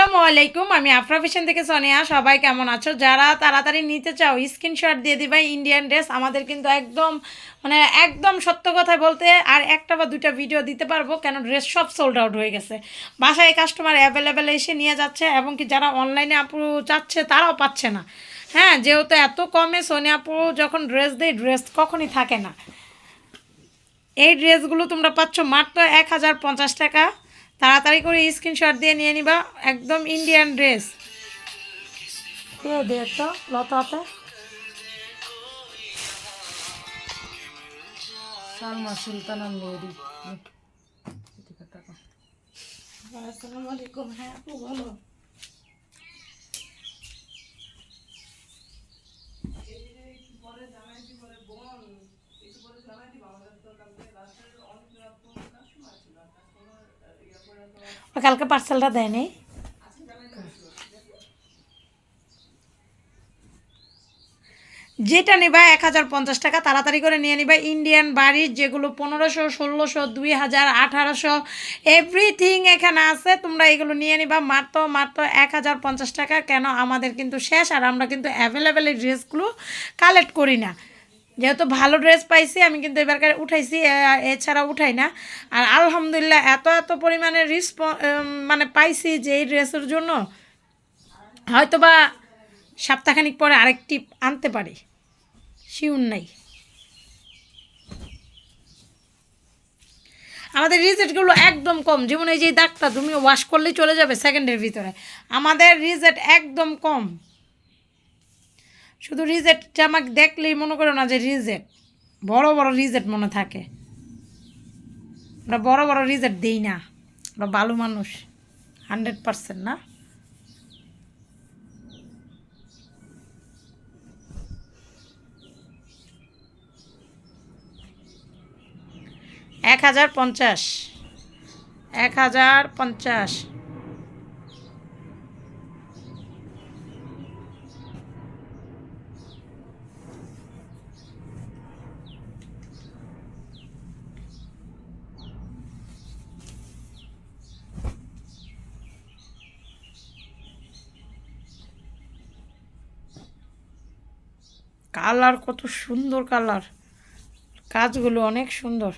আসসালামু আলাইকুম, আমি আফরা থেকে সোনিয়া। সবাই কেমন আছো? যারা তাড়াতাড়ি নিতে চাও স্ক্রিনশট দিয়ে দিবা ইন্ডিয়ান ড্রেস আমাদের কিন্তু একদম মানে একদম সত্য কথা বলতে আর একটা বা দুইটা ভিডিও দিতে পারব, কেন ড্রেস সব সোল্ড আউট হয়ে গেছে। বাসায় কাস্টমার অ্যাভেলেবেল এসে নিয়ে যাচ্ছে, এবং কি যারা অনলাইনে আপু চাচ্ছে, তারাও পাচ্ছে না। হ্যাঁ যেহেতু এত কমে সোনিয়া আপু যখন ড্রেস দেয় ড্রেস কখনই থাকে না। এই ড্রেসগুলো তোমরা পাচ্ছ মাত্র এক হাজার পঞ্চাশ টাকা। তাড়াতাড়ি করে স্ক্রিনশট দিয়ে নিয়ে নিবা একদম ইন্ডিয়ান ড্রেস কে দেখছ লতাতে। সালমা সুলতানা মেরি আসসালামু আলাইকুম হ্যাঁ আপু বলো ও কালকে পার্সেলটা দেয়নি যেটা নিবা এক হাজার পঞ্চাশ টাকা, তাড়াতাড়ি করে নিয়ে নিবা। ইন্ডিয়ান বাড়ির যেগুলো পনেরোশো, ষোলোশো, দুই হাজার, আঠারোশো এভরিথিং এখানে আছে। তোমরা এগুলো নিয়ে নিবা। মাত্র মাত্র এক হাজার পঞ্চাশ টাকা। কেন? আমাদের কিন্তু শেষ, আর আমরা কিন্তু অ্যাভেলেবেল এই ড্রেসগুলো কালেক্ট করি না। যেহেতু ভালো ড্রেস পাইছি, আমি কিন্তু এবারকার উঠাইছি এছাড়া উঠাই না। আর আলহামদুলিল্লাহ এত এত পরিমাণে রিসপ মানে পাইছি যে এই ড্রেসের জন্য হয়তো বা সপ্তাহখানিক পরে আরেকটি আনতে পারি। শিউন নাই। আমাদের রিজেক্টগুলো একদম কম। যেমন এই যে দাগটা, তুমি ওয়াশ করলেই চলে যাবে সেকেন্ডের ভিতরে। আমাদের রিজেক্ট একদম কম। শুধু রিজেক্টটা আমাকে দেখলেই মনে করো না যে রিজেক্ট বড় বড় রিজেক্ট মনে থাকে। আমরা বড় বড় রিজেক্ট দিই না। আমরা ভালো মানুষ। হান্ড্রেড পার্সেন্ট না? এক হাজার পঞ্চাশ। এক হাজার পঞ্চাশ। কালার কত সুন্দর কালার। কাজগুলো অনেক সুন্দর।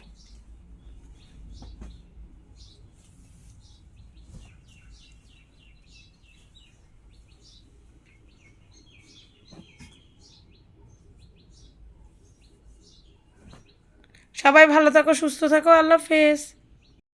সবাই ভালো থাকো সুস্থ থাকো আল্লাহ হাফেজ।